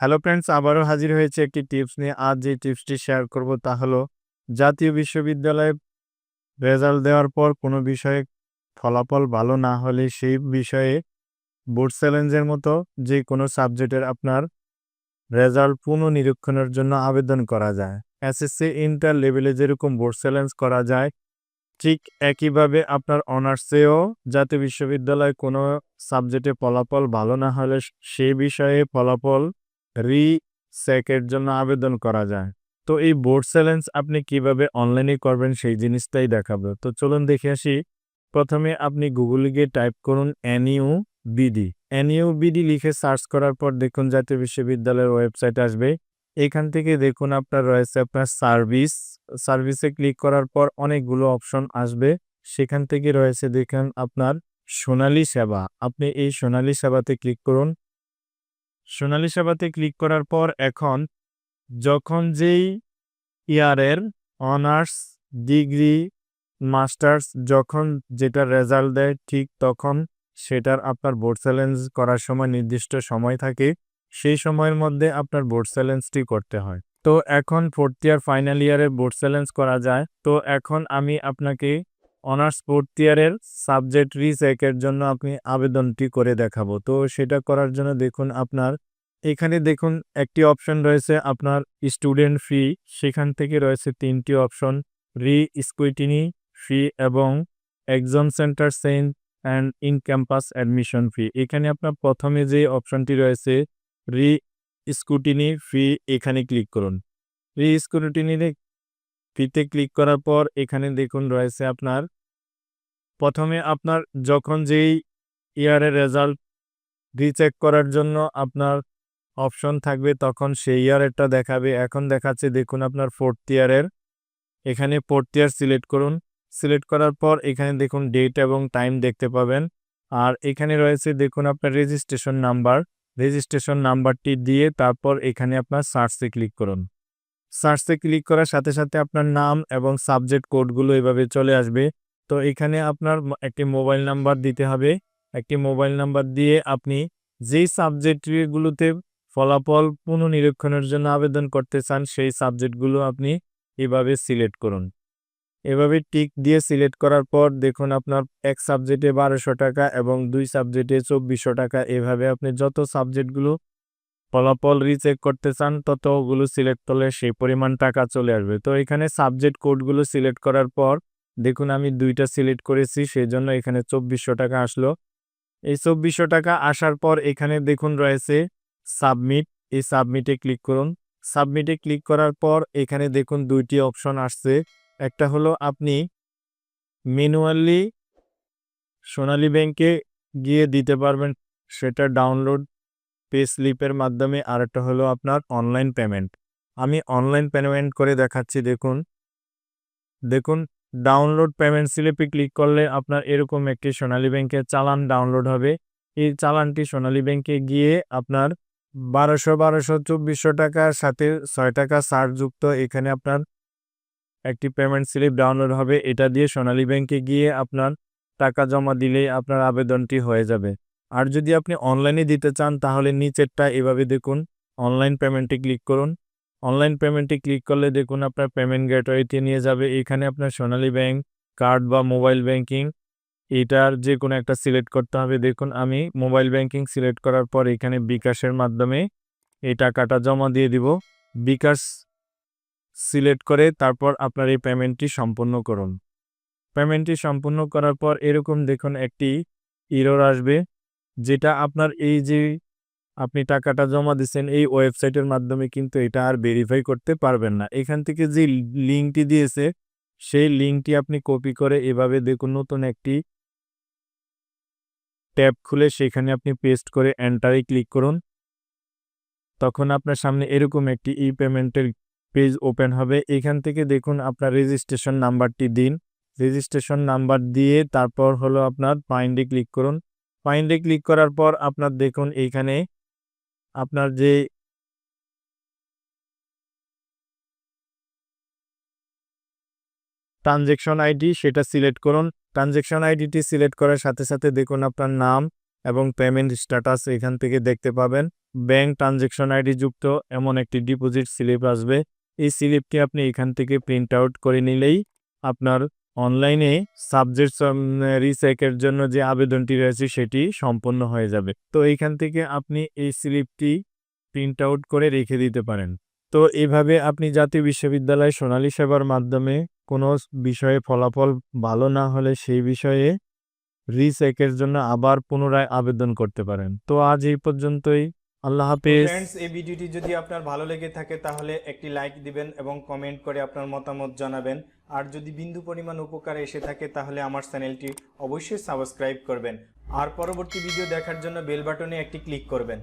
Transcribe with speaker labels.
Speaker 1: Hello friends আবারও হাজির হয়েছে একটি টিপস নিয়ে। আজ যে টিপসটি শেয়ার করব তা হলো, জাতীয় বিশ্ববিদ্যালয়ে রেজাল্ট দেওয়ার পর কোনো বিষয়ে ফলাফল ভালো না হলে সেই বিষয়ে বোর্ড চ্যালেঞ্জের মতো যে কোনো সাবজেক্টের আপনার রেজাল্ট পুনঃনিরীক্ষণের জন্য আবেদন করা যায়। এসএসসি ইন্টার লেভেলে যেরকম বোর্ড চ্যালেঞ্জ করা যায়, ঠিক একইভাবে আপনার অনার্সেও জাতীয় বিশ্ববিদ্যালয়ে কোনো সাবজেক্টে ফলাফল ভালো না হলে সেই বিষয়ে ফলাফল রি সেকের জন্য আবেদন করা যায়। তো এই বোর্ড চ্যালেঞ্জ আপনি কীভাবে অনলাইনে করবেন সেই জিনিসটাই দেখাবো। তো চলুন দেখে আসি। প্রথমে আপনি গুগলে গিয়ে টাইপ করুন N U B D N U B D লিখে সার্চ করার পর দেখুন জাতীয় বিশ্ববিদ্যালয়ের ওয়েবসাইট আসবে। এখান থেকে দেখুন আপনার রয়েছে আপনার সার্ভিস। সার্ভিসে ক্লিক করার পর অনেকগুলো অপশন আসবে। সেখান থেকে রয়েছে দেখুন আপনার সোনালী সেবা। আপনি এই সোনালী সেবাতে ক্লিক করুন। সোনালী সেবাতে ক্লিক করার পর এখন যখন যেই ইয়ারের অনার্স ডিগ্রি, মাস্টার্স যখন যেটা রেজাল্ট দেয় ঠিক তখন সেটার আপনার বোর্ড চ্যালেঞ্জ করার সময় নির্দিষ্ট সময় থাকে, সেই সময়ের মধ্যে আপনার বোর্ড চ্যালেঞ্জটি করতে হয়। তো এখন ফোর্থ ইয়ার ফাইনাল ইয়ারের বোর্ড চ্যালেঞ্জ করা যায়। তো এখন আমি আপনাকে অনার্স ফোর্থ ইয়ারের সাবজেক্ট রিসেকের জন্য আপনি আবেদনটি করে দেখাবো। তো সেটা করার জন্য দেখুন আপনার, এখানে দেখুন একটি অপশন রয়েছে আপনার স্টুডেন্ট ফি, সেখান থেকে রয়েছে তিনটি অপশন, রি স্কুইটিনি ফি এবং exam centre sent and in campus admission fee. এখানে আপনার প্রথমে যে অপশনটি রয়েছে, রি স্কুটিনি ফি, এখানে ক্লিক করুন। রি স্কুটিনি ফিতে ক্লিক করার পর এখানে দেখুন রয়েছে আপনার প্রথমে আপনার যখন যেই ইয়ারের রেজাল্ট রিচেক করার জন্য আপনার অপশন থাকবে, তখন সেই ইয়ারেরটা দেখাবে। এখন দেখাচ্ছে, দেখুন আপনার ফোর্থ ইয়ারের এখানে ফোর্থ ইয়ার সিলেক্ট করুন। সিলেক্ট করার পর এখানে দেখুন ডেট এবং টাইম দেখতে পাবেন। আর এখানে রয়েছে, দেখুন আপনার রেজিস্ট্রেশন নাম্বার রেজিস্ট্রেশন নাম্বারটি দিয়ে তারপর এখানে আপনার সার্চে ক্লিক করুন। সার্চে ক্লিক করার সাথে সাথে আপনার নাম এবং সাবজেক্ট কোডগুলো এভাবে চলে আসবে। তো এখানে আপনার একটি মোবাইল নাম্বার দিতে হবে। একটি মোবাইল নাম্বার দিয়ে আপনি যেই সাবজেক্টগুলোতে ফলাফল পুনঃনিরীক্ষণের জন্য আবেদন করতে চান, সেই সাবজেক্টগুলো আপনি এভাবে সিলেক্ট করুন। এভাবে টিক দিয়ে সিলেক্ট করার পর দেখুন আপনার এক সাবজেক্টে বারোশো টাকা এবং দুই সাবজেক্টে চব্বিশশো টাকা। এভাবে আপনি যত সাবজেক্টগুলো ফলাফল রিচেক করতে চান, ততগুলো সিলেক্ট করলে সেই পরিমাণ টাকা চলে আসবে। তো এখানে সাবজেক্ট কোডগুলো সিলেক্ট করার পর দেখুন, আমি দুইটা সিলেক্ট করেছি সেই জন্য এখানে চব্বিশশো টাকা আসলো। এই চব্বিশশো টাকা আসার পর এখানে দেখুন রয়েছে সাবমিট। এই সাবমিটে ক্লিক করুন। সাবমিটে ক্লিক করার পর এখানে দেখুন দুইটি অপশন আসছে। একটা হলো আপনি ম্যানুয়ালি সোনালী ব্যাংকে গিয়ে দিতে পারবেন, সেটা ডাউনলোড পে স্লিপের মাধ্যমে। আর একটা হলো আপনার অনলাইন পেমেন্ট। আমি অনলাইন পেমেন্ট করে দেখাচ্ছি, দেখুন। দেখুন ডাউনলোড পেমেন্ট স্লিপে ক্লিক করলে আপনার এরকম একটি সোনালী ব্যাংকের চালান ডাউনলোড হবে। এই চালানটি সোনালী ব্যাংকে গিয়ে আপনার বারোশো বারোশো, চব্বিশশো টাকার সাথে ছয় টাকা সার যুক্ত এখানে আপনার একটি পেমেন্ট স্লিপ ডাউনলোড হবে। এটা দিয়ে সোনালী ব্যাংকে গিয়ে আপনার টাকা জমা দিলেই আপনার আবেদনটি হয়ে যাবে। আর যদি আপনি অনলাইনে দিতে চান তাহলে নিচেরটা এভাবে দেখুন। অনলাইন পেমেন্টে ক্লিক করুন। অনলাইন পেমেন্টে ক্লিক করলে দেখুন আপনার পেমেন্ট গেটওয়েতে নিয়ে যাবে। এখানে আপনার সোনালী ব্যাংক কার্ড বা মোবাইল ব্যাংকিং এটার যে কোনো একটা সিলেক্ট করতে হবে। দেখুন, আমি মোবাইল ব্যাংকিং সিলেক্ট করার পর এখানে বিকাশের মাধ্যমে এই টাকাটা জমা দিয়ে দিব। বিকাশ সিলেক্ট করে তারপর আপনার এই পেমেন্টটি সম্পূর্ণ করুন। পেমেন্টটি সম্পূর্ণ করার পর এরকম দেখুন একটি ইরোর আসবে, যেটা আপনার এই যে আপনি টাকাটা জমা দিচ্ছেন এই ওয়েবসাইটের মাধ্যমে কিন্তু এটা আর ভেরিফাই করতে পারবেন না। এখান থেকে যে লিঙ্কটি দিয়েছে, সেই লিঙ্কটি আপনি কপি করে এভাবে দেখুন, নতুন একটি ট্যাব খুলে সেখানে আপনি পেস্ট করে এন্টারে ক্লিক করুন। তখন আপনার সামনে এরকম একটি ই পেমেন্টের পেজ ওপেন হবে। এখান থেকে দেখুন, আপনার রেজিস্ট্রেশন নাম্বারটি দিন। রেজিস্ট্রেশন নাম্বার দিয়ে তারপর হলো আপনার ফাইন্ডে ক্লিক করুন। ফাইন্ডে ক্লিক করার পর আপনার দেখুন এইখানে আপনার যে ট্রানজেকশন আইডি সেটা সিলেক্ট করুন। ট্রানজেকশন আইডিটি সিলেক্ট করার সাথে সাথে দেখুন আপনার নাম এবং পেমেন্ট স্ট্যাটাস এখান থেকে দেখতে পাবেন। ব্যাংক ট্রানজেকশন আইডি যুক্ত এমন একটি ডিপোজিট স্লিপ আসবে। এই স্লিপটি আপনি এখান থেকে প্রিন্ট আউট করে নিলেই আপনার অনলাইনে সাবজেক্ট রিসেকের জন্য যে আবেদনটি রয়েছে সেটি সম্পন্ন হয়ে যাবে। তো এইখান থেকে আপনি এই স্লিপটি প্রিন্ট আউট করে রেখে দিতে পারেন। তো এভাবে আপনি জাতীয় বিশ্ববিদ্যালয় সোনালী সেবার মাধ্যমে কোনো বিষয়ে ফলাফল ভালো না হলে সেই বিষয়ে রিসেকের জন্য আবার পুনরায় আবেদন করতে পারেন। তো আজ এই পর্যন্তই। আল্লাহ হাফেজ।
Speaker 2: ফ্রেন্ডস এই ভিডিওটি যদি আপনার ভালো লেগে থাকে তাহলে একটি লাইক দিবেন এবং কমেন্ট করে আপনার মতামত জানাবেন। আর যদি বিন্দু পরিমাণ উপকার এসে থাকে, তাহলে আমার চ্যানেলটি অবশ্যই সাবস্ক্রাইব করবেন। আর পরবর্তী ভিডিও দেখার জন্য বেল বাটনে একটি ক্লিক করবেন।